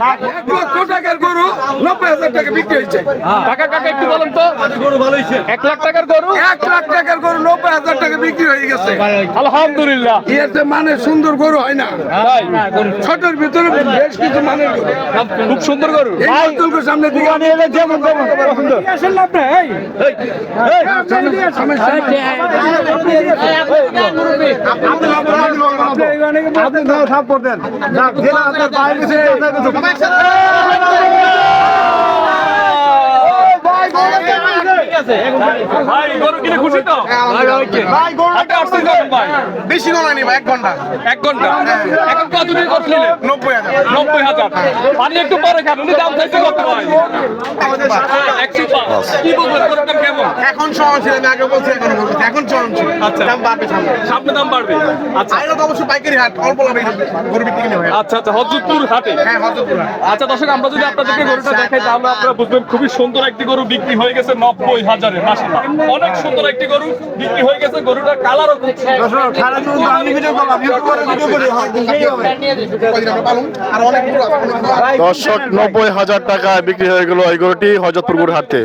এক লক্ষ টাকার গরু নব্বই হাজার টাকা বিক্রি হয়েছে। টাকা কাকা একটু বলেন তো? এক লাখ টাকার গরু? এক লাখ টাকার গরু টাকা বিক্রি হয়ে গেছে। আলহামদুলিল্লাহ। এতে মানে সুন্দর গরু হয় না। তাই ছোটর ভিতরে বেশ কিছু গরু। খুব সুন্দর গরু। সামনে দিকে যেমন সমস্যা ভাই গরু কিনে খুশি তো? ভাই গরুটা আসছে কখন ভাই। বেশি নয় ভাই এক ঘণ্টা। এক ঘণ্টা। এখন কত দিয়ে করছিলেন নব্বই হাজার। নব্বই হাজার। পানি একটু পরে খান উনি দাম চাইছে কত ভাই? এখন ছিল আমি আগে বলছি এখন বলছি। এখন চরম ছিল। আচ্ছা। দাম বাড়বে সামনে। সামনে দাম বাড়বে। আচ্ছা। আর এটা তো অবশ্যই পাইকারি হাট অল্প লাভে গরু বিক্রি কিনে হয়। আচ্ছা আচ্ছা হজরতপুর হাটে? হ্যাঁ হজরতপুর আচ্ছা দর্শক আমরা যদি আপনাদেরকে গরুটা দেখাই তাহলে আপনারা বুঝবেন খুবই সুন্দর একটি গরু বিক্রি হয়ে গেছে নব্বই হাজারে মাসাল্লাহ অনেক সুন্দর একটি গরু বিক্রি হয়ে গেছে গরুটার কালারও খুব সুন্দর। কয়দিন আমরা পালন আর অনেক গরু আছে। দর্শক নব্বই হাজার টাকায় বিক্রি হয়ে গেল এই গরুটি হজরতপুর হাটে।